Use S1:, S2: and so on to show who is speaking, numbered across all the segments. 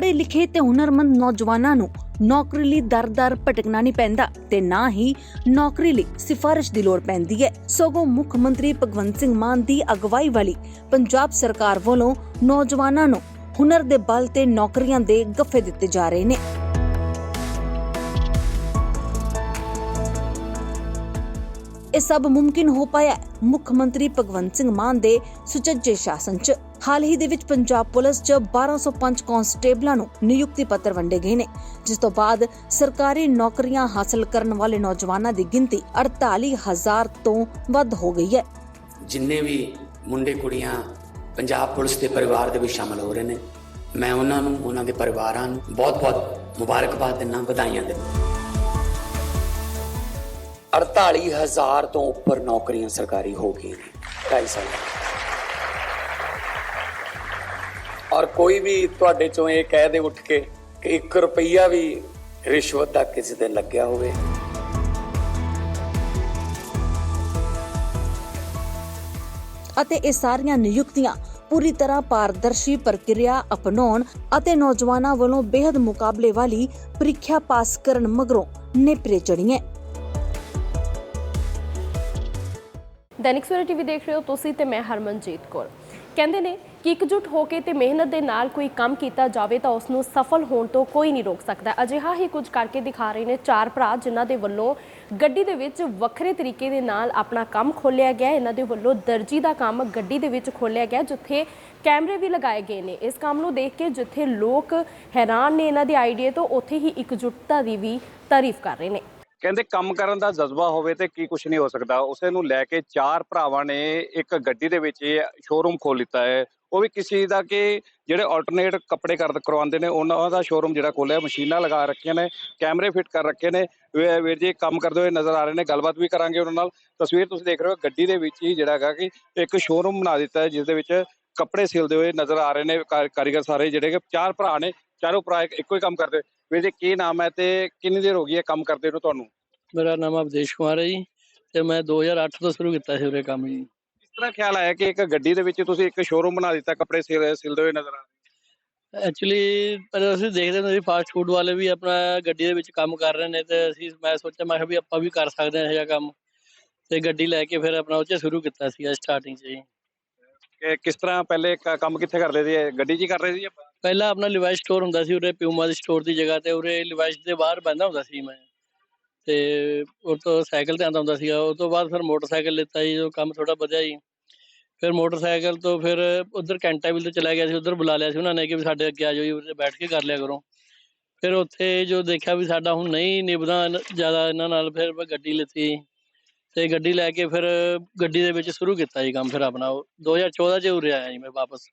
S1: ਲਿਖੇ ਤੇ ਹੁਨਰਮੰਦ ਨੌਜਵਾਨਾਂ ਨੂੰ ਨੌਕਰੀ ਲਈ ਦਰ-ਦਰ ਭਟਕਣਾ ਨਹੀਂ ਪੈਂਦਾ ਤੇ ਨਾ ਹੀ ਨੌਕਰੀ ਲਈ ਸਿਫਾਰਿਸ਼ ਦੀ ਲੋੜ ਪੈਂਦੀ ਹੈ। ਸਗੋਂ ਮੁੱਖ ਮੰਤਰੀ ਭਗਵੰਤ ਸਿੰਘ ਮਾਨ ਦੀ ਅਗਵਾਈ ਵਾਲੀ ਪੰਜਾਬ ਸਰਕਾਰ ਵੱਲੋਂ ਨੌਜਵਾਨਾਂ ਨੂੰ ਹੁਨਰ ਦੇ ਬਲ ਤੇ ਨੌਕਰੀਆਂ ਦੇ ਗੱਫੇ ਦਿੱਤੇ ਜਾ ਰਹੇ ਨੇ। ਇਹ ਸਭ ਮੁਮਕਿਨ ਹੋ ਪਾਇਆ ਹੈ, ਮੁੱਖ ਮੰਤਰੀ ਭਗਵੰਤ ਸਿੰਘ ਮਾਨ ਦੇ ਸੁਚੱਜੇ ਸ਼ਾਸਨ 'ਚ। ਹਾਲ ਹੀ ਦੇ ਵਿੱਚ ਪੰਜਾਬ ਪੁਲਿਸ 'ਚ 1205 ਕਾਂਸਟੇਬਲਾਂ ਨੂੰ ਨਿਯੁਕਤੀ ਪੱਤਰ ਵੰਡੇ ਗਏ ਨੇ, ਜਿਸ ਤੋਂ ਬਾਅਦ ਸਰਕਾਰੀ ਨੌਕਰੀਆਂ ਹਾਸਲ ਕਰਨ ਵਾਲੇ ਨੌਜਵਾਨਾਂ ਦੀ ਗਿਣਤੀ 48000 ਤੋਂ ਵੱਧ ਹੋ ਗਈ ਹੈ।
S2: ਜਿੰਨੇ ਵੀ ਮੁੰਡੇ ਕੁੜੀਆਂ ਪੰਜਾਬ ਪੁਲਿਸ ਦੇ ਪਰਿਵਾਰ ਦੇ ਵਿੱਚ ਸ਼ਾਮਲ ਹੋ ਰਹੇ ਨੇ, ਮੈਂ ਉਹਨਾਂ ਨੂੰ, ਉਹਨਾਂ ਦੇ ਪਰਿਵਾਰਾਂ ਨੂੰ ਬਹੁਤ-ਬਹੁਤ ਮੁਬਾਰਕਬਾਦ ਦਿੰਦਾ ਵਧਾਈਆਂ ਦਿੰਦਾ 48000 ਤੋਂ ਉੱਪਰ ਨੌਕਰੀਆਂ ਸਰਕਾਰੀ ਹੋ ਗਈਆਂ ਨੇ, ਢਾਈ ਸਾਲ। ਔਰ ਕੋਈ ਵੀ ਤੁਹਾਡੇ ਚੋਂ ਇਹ ਕਹਿ ਦੇ ਉੱਠ ਕੇ ਕਿ 1 ਰੁਪਈਆ ਵੀ ਰਿਸ਼ਵਤ ਦਾ ਕਿਸੇ ਤੇ ਲੱਗਿਆ ਹੋਵੇ।
S1: ਅਤੇ ਇਹ ਸਾਰੀਆਂ ਨਿਯੁਕਤੀਆਂ ਪੂਰੀ ਤਰ੍ਹਾਂ ਪਾਰਦਰਸ਼ੀ ਪ੍ਰਕਿਰਿਆ ਅਪਣਾਉਣ ਅਤੇ ਨੌਜਵਾਨਾਂ ਵੱਲੋਂ ਬੇहद ਮੁਕਾਬਲੇ ਵਾਲੀ ਪ੍ਰੀਖਿਆ ਪਾਸ ਕਰਨ ਮਗਰੋਂ ਨੇਪਰੇ ਚੜੀਆਂ
S3: ਦੈਨਿਕ ਸਵੇਰਾ ਟੀਵੀ ਦੇਖ ਰਹੇ ਹੋ ਤੁਸੀਂ ਤੇ ਮੈਂ ਹਰਮਨਜੀਤ ਕੌਰ। ਕਹਿੰਦੇ ਨੇ ਕਿ ਇਕਜੁੱਟ ਹੋ ਕੇ ਤੇ ਮਿਹਨਤ ਦੇ ਨਾਲ ਕੋਈ ਕੰਮ ਕੀਤਾ ਜਾਵੇ ਤਾਂ ਉਸ ਨੂੰ ਸਫਲ ਹੋਣ ਤੋਂ ਕੋਈ ਨਹੀਂ ਰੋਕ ਸਕਦਾ। ਅਜਿਹਾ ਹੀ ਕੁਝ ਕਰਕੇ ਦਿਖਾ ਰਹੇ ਨੇ ਚਾਰ ਭਰਾ, ਜਿਨ੍ਹਾਂ ਦੇ ਵੱਲੋਂ ਗੱਡੀ ਦੇ ਵਿੱਚ ਵੱਖਰੇ ਤਰੀਕੇ ਦੇ ਨਾਲ ਆਪਣਾ ਕੰਮ ਖੋਲ੍ਹਿਆ ਗਿਆ। ਇਹਨਾਂ ਦੇ ਵੱਲੋਂ ਦਰਜੀ ਦਾ ਕੰਮ ਗੱਡੀ ਦੇ ਵਿੱਚ ਖੋਲ੍ਹਿਆ ਗਿਆ, ਜਿੱਥੇ ਕੈਮਰੇ ਵੀ ਲਗਾਏ ਗਏ ਨੇ। ਇਸ ਕੰਮ ਨੂੰ ਦੇਖ ਕੇ ਜਿੱਥੇ ਲੋਕ ਹੈਰਾਨ ਨੇ, ਇਹਨਾਂ ਦੇ ਆਈਡੀਆ ਤੋਂ ਉੱਥੇ ਹੀ ਇਕਜੁੱਟਤਾ ਦੀ ਵੀ ਤਾਰੀਫ ਕਰ ਰਹੇ ਨੇ।
S4: ਕਹਿੰਦੇ ਕੰਮ ਕਰਨ ਦਾ ਜਜ਼ਬਾ ਹੋਵੇ ਤੇ ਕੀ ਕੁਝ ਨਹੀਂ ਹੋ ਸਕਦਾ। ਉਸੇ ਨੂੰ ਲੈ ਕੇ ਚਾਰ ਭਰਾਵਾਂ ਨੇ ਇੱਕ ਗੱਡੀ ਦੇ ਵਿੱਚ ਇਹ ਸ਼ੋਰੂਮ ਖੋਲ ਲਿੱਤਾ ਹੈ। ਉਹ ਵੀ ਕਿਸੇ ਦਾ ਕਿ ਜਿਹੜੇ ਆਲਟਰਨੇਟ ਕੱਪੜੇ ਕਰ ਕਰਵਾਉਂਦੇ ਨੇ, ਉਹਨਾਂ ਦਾ ਸ਼ੋਰੂਮ ਜਿਹੜਾ ਖੋਲਿਆ, ਮਸ਼ੀਨਾਂ ਲਗਾ ਰੱਖੀਆਂ ਨੇ, ਕੈਮਰੇ ਫਿੱਟ ਕਰ ਰੱਖੇ ਨੇ। ਵੀਰ ਜੀ, ਕੰਮ ਕਰਦੇ ਹੋਏ ਨਜ਼ਰ ਆ ਰਹੇ ਨੇ, ਗੱਲਬਾਤ ਵੀ ਕਰਾਂਗੇ ਉਹਨਾਂ ਨਾਲ। ਤਸਵੀਰ ਤੁਸੀਂ ਦੇਖ ਰਹੇ ਹੋ, ਗੱਡੀ ਦੇ ਵਿੱਚ ਹੀ ਜਿਹੜਾ ਹੈਗਾ ਕਿ ਇੱਕ ਸ਼ੋਰੂਮ ਬਣਾ ਦਿੱਤਾ ਹੈ ਜਿਸ ਦੇ ਵਿੱਚ ਕੱਪੜੇ ਸਿਲਦੇ ਹੋਏ ਨਜ਼ਰ ਆ ਰਹੇ ਨੇ ਕਾਰੀਗਰ ਸਾਰੇ ਜਿਹੜੇ ਕਿ ਚਾਰ ਭਰਾ ਨੇ, ਚਾਰੋਂ ਭਰਾ ਇੱਕੋ ਹੀ ਕੰਮ ਕਰਦੇ। ਵੀਰ ਜੀ, ਕੀ ਨਾਮ ਹੈ ਤੇ ਕਿੰਨੀ ਦੇਰ ਹੋ ਗਈ ਹੈ ਕੰਮ ਕਰਦੇ ਨੂੰ ਤੁਹਾਨੂੰ?
S5: ਮੇਰਾ ਨਾਮ ਅਵਦੇਸ਼ ਕੁਮਾਰ ਹੈ ਜੀ, ਤੇ ਮੈਂ 2008 ਤੋਂ ਸ਼ੁਰੂ ਕੀਤਾ ਸੀ ਉਰੇ ਕੰਮ ਜੀ।
S4: ਤਰ੍ਹਾਂ ਖਿਆਲ ਆਇਆ ਕਿ ਇੱਕ ਗੱਡੀ ਦੇ ਵਿੱਚ ਤੁਸੀਂ ਇੱਕ ਸ਼ੋਰੂਮ ਬਣਾ ਦਿੱਤਾ ਕੱਪੜੇ ਸਿਲ- ਸਿਲਦੇ ਹੋਏ ਨਜ਼ਰ ਆ
S5: ਐਕਚੁਅਲੀ ਪਰ ਅਸੀਂ ਦੇਖਦੇ ਹੁੰਦੇ ਸੀ ਫਾਸਟ ਫੂਡ ਵਾਲੇ ਵੀ ਆਪਣਾ ਗੱਡੀ ਦੇ ਵਿੱਚ ਕੰਮ ਕਰ ਰਹੇ ਨੇ ਤੇ ਅਸੀਂ ਮੈਂ ਸੋਚਿਆ ਮੈਂ ਕਿਹਾ ਵੀ ਆਪਾਂ ਵੀ ਕਰ ਸਕਦੇ ਹਾਂ ਇਹ ਜਿਹਾ ਕੰਮ। ਤੇ ਗੱਡੀ ਲੈ ਕੇ ਫਿਰ ਆਪਣਾ ਉਹ 'ਚ ਸ਼ੁਰੂ ਕੀਤਾ ਸੀ ਸਟਾਰਟਿੰਗ 'ਚ ਜੀ
S4: ਕਿ ਕਿਸ ਤਰ੍ਹਾਂ ਪਹਿਲੇ ਕੰਮ ਕਿੱਥੇ ਕਰਦੇ ਸੀ? ਗੱਡੀ 'ਚ ਹੀ ਕਰ ਰਹੇ ਸੀ ਜਾਂ
S5: ਪਹਿਲਾਂ ਆਪਣਾ ਲਿਵਾਈਸ ਸਟੋਰ ਹੁੰਦਾ ਸੀ ਉਰੇ ਪਿਊਮਾ ਦੇ ਸਟੋਰ ਦੀ ਜਗ੍ਹਾ ਤੇ ਉਰੇ ਲਿਵਾਈਸ ਦੇ ਬਾਹਰ ਬੰਦਾ ਹੁੰਦਾ ਸੀ ਮੈਂ। ਤੇ ਉਹ ਤੋਂ ਸਾਈਕਲ ਤੇ ਆਉਂਦਾ ਹੁੰਦਾ ਸੀਗਾ, ਉਹ ਤੋਂ ਬਾਅਦ ਫਿਰ ਮੋਟਰਸਾਈਕਲ ਲਿੱਤਾ ਜੀ ਜੋ ਕੰਮ ਥੋੜਾ ਵਧਿਆ ਜੀ। ਫਿਰ ਮੋਟਰਸਾਈਕਲ ਤੋਂ ਫਿਰ ਉਧਰ ਕੈਂਟਾਵਿਲ ਤੇ ਚਲਾ ਗਿਆ ਸੀ, ਉਧਰ ਬੁਲਾ ਲਿਆ ਸੀ ਉਹਨਾਂ ਨੇ ਕਿ ਵੀ ਸਾਡੇ ਅੱਗੇ ਆ ਜਾਓ ਜੀ ਉਰੇ ਬੈਠ ਕੇ ਕਰ ਲਿਆ ਕਰੋ। ਫਿਰ ਉੱਥੇ ਜੋ ਦੇਖਿਆ ਵੀ ਸਾਡਾ ਹੁਣ ਨਹੀਂ ਨਿਭਦਾ ਜ਼ਿਆਦਾ ਇਹਨਾਂ ਨਾਲ, ਫਿਰ ਮੈਂ ਗੱਡੀ ਲਿੱਤੀ। ਤੇ ਗੱਡੀ ਲੈ ਕੇ ਫਿਰ ਗੱਡੀ ਦੇ ਵਿੱਚ ਸ਼ੁਰੂ ਕੀਤਾ ਜੀ ਕੰਮ ਫਿਰ ਆਪਣਾ, ਉਹ 2014 ਚ ਉਰੇ ਆਇਆ ਜੀ ਮੈਂ ਵਾਪਸ।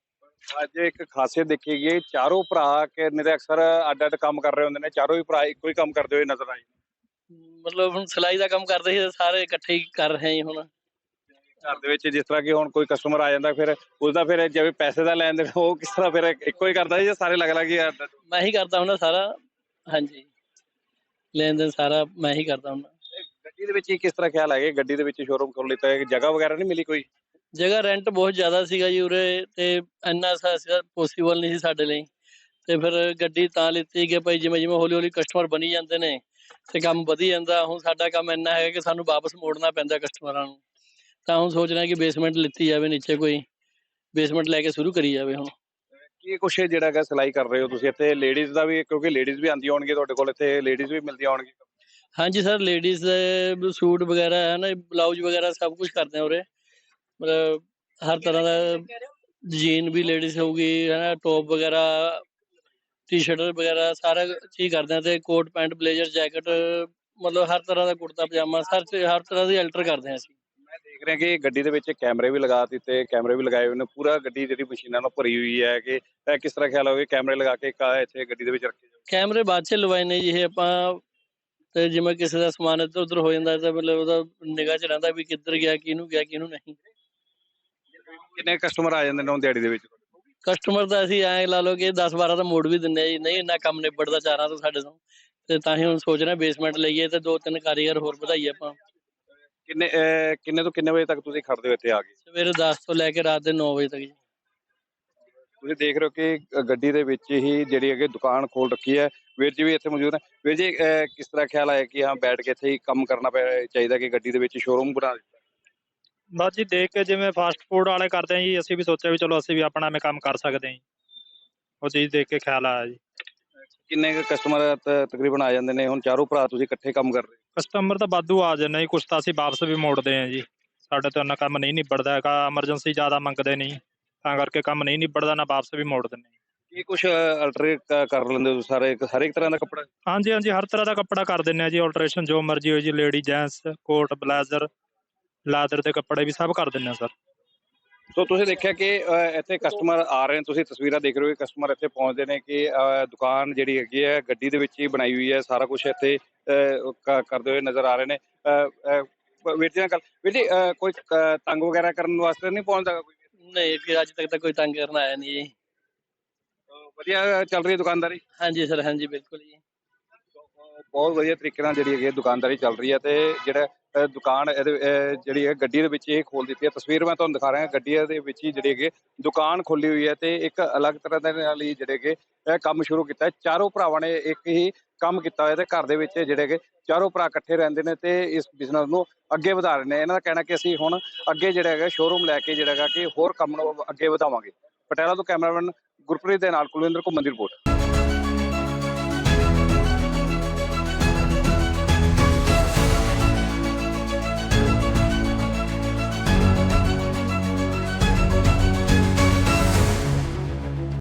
S4: ਅੱਜ ਇੱਕ ਖਾਸੀਅਤ ਦੇਖੀ ਗਈ ਚਾਰੋਂ ਭਰਾ ਕਿ ਨਹੀਂ ਅਕਸਰ ਅੱਡ ਅੱਡ ਕੰਮ ਕਰ ਰਹੇ ਹੁੰਦੇ ਨੇ, ਚਾਰੋਂ ਹੀ ਭਰਾ ਇੱਕੋ ਹੀ ਕੰਮ ਕਰਦੇ ਹੋਏ ਨਜ਼ਰ ਆਏ।
S5: ਮਤਲਬ ਹੁਣ ਸਿਲਾਈ ਦਾ ਕੰਮ ਕਰਦੇ ਸੀ ਸਾਰੇ ਇਕੱਠੇ ਹੀ ਕਰ ਰਹੇ ਜੀ ਹੁਣ।
S4: ਘਰ ਦੇ ਵਿੱਚ ਜਿਸ ਤਰ੍ਹਾਂ ਕਿ ਹੁਣ ਕੋਈ ਕਸਟਮਰ ਆ ਜਾਂਦਾ ਫਿਰ ਉਸਦਾ ਫਿਰ ਜਿਵੇਂ ਪੈਸੇ ਦਾ ਲੈਣ ਦੇਣ ਉਹ ਕਿਸ ਤਰ੍ਹਾਂ ਫਿਰ ਇੱਕੋ ਹੀ ਕਰਦਾ ਜਾਂ ਸਾਰੇ ਅਲੱਗ ਅਲੱਗ ਹੀ?
S5: ਮੈਂ ਹੀ ਕਰਦਾ ਹੁੰਦਾ ਸਾਰਾ ਹਾਂਜੀ। ਲੈਣ ਦੇਣ ਸਾਰਾ ਮੈਂ ਹੀ ਕਰਦਾ ਹੁੰਦਾ।
S4: ਗੱਡੀ ਦੇ ਵਿੱਚ ਹੀ ਕਿਸ ਤਰ੍ਹਾਂ ਖਿਆਲ ਹੈ ਕਿ ਗੱਡੀ ਦੇ ਵਿੱਚ ਸ਼ੋਰੂਮ ਖੋਲ ਲਿੱਤਾ ਹੈ ਜਗ੍ਹਾ ਵਗੈਰਾ ਨਹੀਂ ਮਿਲੀ ਕੋਈ?
S5: ਜਗ੍ਹਾ ਰੈਂਟ ਬਹੁਤ ਜ਼ਿਆਦਾ ਸੀਗਾ ਜੀ ਉਰੇ ਤੇ ਇੰਨਾ ਪੋਸੀਬਲ ਨਹੀਂ ਸੀ ਸਾਡੇ ਲਈ। ਤੇ ਫਿਰ ਗੱਡੀ ਤਾਂ ਲਿੱਤੀ ਕਿ ਭਾਈ ਜਿਵੇਂ ਜਿਵੇਂ ਹੌਲੀ ਹੌਲੀ ਕਸਟਮਰ ਬਣੀ ਜਾਂਦੇ ਨੇ ਤੇ ਕੰਮ ਵਧੀ ਜਾਂਦਾ ਹੁਣ ਸਾਡਾ ਕੰਮ ਇੰਨਾ ਹੈ ਕਿ ਸਾਨੂੰ ਵਾਪਸ ਮੋੜਨਾ ਪੈਂਦਾ ਕਸਟਮਰਾਂ ਨੂੰ। ਤਾਂ ਹੁਣ ਸੋਚ ਰਹੇ ਕਿ ਬੇਸਮੈਂਟ ਲਿੱਤੀ ਜਾਵੇ ਨੀਚੇ ਕੋਈ ਬੇਸਮੈਂਟ ਲੈ ਕੇ ਸ਼ੁਰੂ ਕਰੀ ਜਾਵੇ ਹੁਣ।
S4: ਕੀ ਕੁਛ ਜਿਹੜਾ ਹੈਗਾ ਸਿਲਾਈ ਕਰ ਰਹੇ ਹੋ ਤੁਸੀਂ ਇੱਥੇ? ਲੇਡੀਜ਼ ਦਾ ਵੀ ਕਿਉਂਕਿ ਲੇਡੀਜ਼ ਵੀ ਆਉਂਦੀਆਂ ਹੋਣਗੀਆਂ ਤੁਹਾਡੇ ਕੋਲ ਇੱਥੇ ਲੇਡੀਜ਼ ਵੀ ਮਿਲਦੀਆਂ ਹੋਣਗੀਆਂ।
S5: ਹਾਂਜੀ ਸਰ ਲੇਡੀਜ਼ ਦੇ ਸੂਟ ਵਗੈਰਾ ਹੈ ਨਾ ਬਲਾਊਜ਼ ਵਗੈਰਾ ਸਭ ਕੁਝ ਕਰਦੇ ਉਰੇ। ਮਤਲਬ ਹਰ ਤਰ੍ਹਾਂ ਦਾ ਜੀਨ ਵੀ ਲੇਡੀਜ਼ ਹੋਊਗੀ ਹੈ ਨਾ ਟੌਪ ਵਗੈਰਾ ਟੀ-ਸ਼ਰਟ ਵਗੈਰਾ ਸਾਰਾ ਚੀਜ਼ ਕਰਦੇ ਆ ਤੇ ਕੋਟ ਪੈਂਟ ਬਲੇਜ਼ਰ ਜੈਕਟ ਮਤਲਬ ਹਰ ਤਰ੍ਹਾਂ ਦਾ ਕੁੜਤਾ ਪਜਾਮਾ ਚ- ਹਰ ਤਰ੍ਹਾਂ ਦੀ ਅਲਟਰ ਕਰਦੇ ਆ ਅਸੀਂ।
S4: ਮੈਂ ਦੇਖ ਰਿਹਾ ਕਿ ਗੱਡੀ ਦੇ ਵਿੱਚ ਕੈਮਰੇ ਵੀ ਲਗਾ ਦਿੱਤੇ ਕੈਮਰੇ ਵੀ ਲਗਾਏ ਹੋਏ ਨੇ ਪੂਰਾ ਗੱਡੀ ਜਿਹੜੀ ਮਸ਼ੀਨਾਂ ਨਾਲ ਭਰੀ ਹੋਈ ਹੈ ਕਿ ਇਹ ਕਿਸ ਤਰ੍ਹਾਂ ਖਿਆਲ ਹੋਵੇ ਕੈਮਰੇ ਲਗਾ ਕੇ ਕਾ ਇੱਥੇ ਗੱਡੀ ਦੇ ਵਿੱਚ ਰੱਖੇ ਜਾਓ
S5: ਕੈਮਰੇ ਬਾਅਦ ਚ ਲਵਾਏ ਨੇ ਜੀ ਇਹ ਆਪਾਂ ਤੇ ਜਿਵੇਂ ਕਿਸੇ ਦਾ ਸਮਾਨ ਇੱਧਰ ਉੱਧਰ ਹੋ ਜਾਂਦਾ ਤਾਂ ਮਤਲਬ ਉਹਦਾ ਨਿਗਾਹ ਚ ਰਹਿੰਦਾ ਵੀ ਕਿੱਧਰ ਗਿਆ ਕਿਹਨੂੰ ਗਿਆ ਕਿਹਨੂੰ ਨਹੀਂ।
S4: ਕਿੰਨੇ ਕਸਟਮਰ ਆ ਜਾਂਦੇ ਨੇ ਉਹ ਦਿਹਾੜੀ ਦੇ ਵਿੱਚ?
S5: ਕਸਟਮਰ ਦਾ ਅਸੀਂ ਐਂ ਲਾ ਲਓ ਕਿ 10 12 ਦਾ ਮੋੜ ਵੀ ਆ ਜੀ। ਨਹੀਂ ਇੰਨਾ ਕੰਮ ਨਿਬੜਦਾ ਚਾਰਾਂ ਤੋਂ ਸਾਡੇ ਤੋਂ। ਤੇ ਤਾਂ ਹੀ ਹੁਣ ਸੋਚ ਰਹੇ ਬੇਸਮੈਂਟ ਲਈਏ ਤੇ ਦੋ ਤਿੰਨ ਕਾਰੀਗਰ ਹੋਰ ਵਧਾਈਏ ਆਪਾਂ।
S4: ਕਿੰਨੇ ਅਹ ਕਿੰਨੇ ਤੋਂ ਕਿੰਨੇ ਵਜੇ ਤੱਕ ਤੁਸੀਂ ਖੜਦੇ ਹੋ ਇੱਥੇ ਆ ਕੇ?
S5: ਸਵੇਰੇ 10 ਤੋਂ ਲੈ ਕੇ ਰਾਤ ਦੇ 9 ਵਜੇ ਤੱਕ ਜੀ।
S4: ਤੁਸੀਂ ਦੇਖ ਰਹੇ ਹੋ ਕਿ ਗੱਡੀ ਦੇ ਵਿੱਚ ਹੀ ਜਿਹੜੀ ਹੈਗੀ ਦੁਕਾਨ ਖੋਲ ਰੱਖੀ ਹੈ। ਵੀਰ ਜੀ ਵੀ ਇੱਥੇ ਮੌਜੂਦ ਹੈ ਵੀਰ ਜੀ ਕਿਸ ਤਰ੍ਹਾਂ ਖਿਆਲ ਆਇਆ ਕਿ ਹਾਂ ਬੈਠ ਕੇ ਇੱਥੇ ਹੀ ਕੰਮ ਕਰਨਾ ਪੈ- ਚਾਹੀਦਾ ਕਿ ਗੱਡੀ ਦੇ ਵਿੱਚ ਸ਼ੋਰੂਮ ਬਣਾ ਦਿੱਤਾ?
S6: ਬਸ ਜੀ ਦੇਖ ਕੇ ਜਿਵੇਂ ਫਾਸਟ ਫੂਡ ਵਾਲੇ ਕਰਦੇ ਆ ਜੀ ਅਸੀਂ ਵੀ ਸੋਚਿਆ ਵੀ ਚਲੋ ਅਸੀਂ ਵੀ ਆਪਣਾ ਐਵੇਂ ਕੰਮ ਕਰ ਸਕਦੇ ਹਾਂ ਜੀ। ਉਹ ਚੀਜ਼ ਦੇਖ ਕੇ ਖਿਆਲ ਆਇਆ ਜੀ।
S4: ਕਿੰਨੇ ਕੁ ਕਸਟਮਰ ਤਕਰੀਬਨ ਆ ਜਾਂਦੇ ਨੇ? ਹੁਣ ਚਾਰੋਂ ਭਰਾ ਤੁਸੀਂ ਇਕੱਠੇ ਕੰਮ ਕਰ ਰਹੇ ਹੋ?
S6: ਕਸਟਮਰ ਤਾਂ ਵਾਧੂ ਆ ਜਾਂਦੇ ਜੀ ਕੁਛ ਤਾਂ ਅਸੀਂ ਵਾਪਸ ਵੀ ਮੋੜਦੇ ਆ ਜੀ। ਸਾਡੇ ਤੋਂ ਇੰਨਾ ਕੰਮ ਨਹੀਂ ਨਿਬੜਦਾ ਹੈਗਾ ਐਮਰਜੈਂਸੀ ਜ਼ਿਆਦਾ ਮੰਗਦੇ ਨਹੀਂ। ਤਾਂ ਕਰਕੇ ਕੰਮ ਨਹੀਂ ਨਿਬੜਦਾ ਨਾ ਵਾਪਸ ਵੀ ਮੋੜ ਦਿੰਦੇ
S4: ਕੀ ਕੁਝ ਅਲਟਰੇਟ ਕਰ ਲੈਂਦੇ ਹੋ ਸਾਰੇ? ਹਰ ਇੱਕ ਤਰ੍ਹਾਂ ਦਾ ਕੱਪੜਾ?
S6: ਹਾਂਜੀ ਹਾਂਜੀ ਹਰ ਤਰ੍ਹਾਂ ਦਾ ਕੱਪੜਾ ਕਰ ਦਿੰਦੇ ਆ ਜੀ ਆਲਟਰੇਸ਼ਨ ਜੋ ਮਰਜ਼ੀ ਹੋਏ ਜੀ lady gents coat blazer leather ਦੇ ਕੱਪੜੇ ਵੀ ਸਭ ਕਰ ਦਿੰਦੇ ਆ ਸਰ।
S4: ਸੋ ਤੁਸੀਂ ਦੇਖਿਆ ਕਿ ਇੱਥੇ ਕਸਟਮਰ ਆ ਰਹੇ ਨੇ ਤੁਸੀਂ ਤਸਵੀਰਾਂ ਦੇਖ ਰਹੇ ਹੋ ਕਿ ਕਸਟਮਰ ਇੱਥੇ ਪਹੁੰਚਦੇ ਨੇ ਕਿ ਦੁਕਾਨ ਜਿਹੜੀ ਹੈਗੀ ਹੈ ਗੱਡੀ ਦੇ ਵਿੱਚ ਹੀ ਬਣਾਈ ਹੋਈ ਹੈ ਸਾਰਾ ਕੁਝ ਇੱਥੇ ਕਰਦੇ ਹੋਏ ਨਜ਼ਰ ਆ ਰਹੇ ਨੇ। ਵੀਰ ਜੀ ਨਾਲ ਗੱਲ ਵੀਰ ਜੀ ਕੋਈ ਤੰਗ ਵਗੈਰਾ ਕਰਨ ਵਾਸਤੇ ਨਹੀਂ ਪਹੁੰਚਦਾ ਕੋਈ?
S5: ਨਹੀਂ ਫਿਰ ਅੱਜ ਤੱਕ ਤਾਂ ਕੋਈ ਤੰਗ ਕਰਨ ਆਇਆ ਨਹੀਂ ਜੀ।
S4: ਵਧੀਆ ਚੱਲ ਰਹੀ ਹੈ ਦੁਕਾਨਦਾਰੀ?
S5: ਹਾਂਜੀ ਸਰ ਹਾਂਜੀ ਬਿਲਕੁਲ ਜੀ।
S4: ਬਹੁਤ ਵਧੀਆ ਤਰੀਕੇ ਨਾਲ ਜਿਹੜੀ ਹੈਗੀ ਦੁਕਾਨਦਾਰੀ ਚੱਲ ਰਹੀ ਹੈ ਤੇ ਜਿਹੜਾ ਦੁਕਾਨ ਇਹਦੇ ਜਿਹੜੀ ਹੈ ਗੱਡੀ ਦੇ ਵਿੱਚ ਇਹ ਖੋਲ ਦਿੱਤੀ ਹੈ। ਤਸਵੀਰ ਮੈਂ ਤੁਹਾਨੂੰ ਦਿਖਾ ਰਿਹਾ ਗੱਡੀ ਦੇ ਵਿੱਚ ਹੀ ਜਿਹੜੀ ਹੈਗੀ ਦੁਕਾਨ ਖੋਲੀ ਹੋਈ ਹੈ ਤੇ ਇੱਕ ਅਲੱਗ ਤਰ੍ਹਾਂ ਦੇ ਨਾਲ ਹੀ ਜਿਹੜੇ ਹੈਗੇ ਕੰਮ ਸ਼ੁਰੂ ਕੀਤਾ ਚਾਰੋਂ ਭਰਾਵਾਂ ਨੇ ਇੱਕ ਹੀ ਕੰਮ ਕੀਤਾ ਹੋਇਆ ਤੇ ਘਰ ਦੇ ਵਿੱਚ ਜਿਹੜੇ ਹੈਗੇ ਚਾਰੋਂ ਭਰਾ ਇਕੱਠੇ ਰਹਿੰਦੇ ਨੇ ਤੇ ਇਸ ਬਿਜ਼ਨਸ ਨੂੰ ਅੱਗੇ ਵਧਾ ਰਹੇ ਨੇ। ਇਹਨਾਂ ਦਾ ਕਹਿਣਾ ਕਿ ਅਸੀਂ ਹੁਣ ਅੱਗੇ ਜਿਹੜਾ ਹੈਗਾ ਸ਼ੋਰੂਮ ਲੈ ਕੇ ਜਿਹੜਾ ਹੈਗਾ ਕਿ ਹੋਰ ਕੰਮ ਨੂੰ ਅੱਗੇ ਵਧਾਵਾਂਗੇ। ਪਟਿਆਲਾ ਤੋਂ ਕੈਮਰਾਮੈਨ ਗੁਰਪ੍ਰੀਤ ਦੇ ਨਾਲ ਕੁਲਵਿੰਦਰ ਘੁੰਮਣ ਦੀ ਰਿਪੋਰਟ।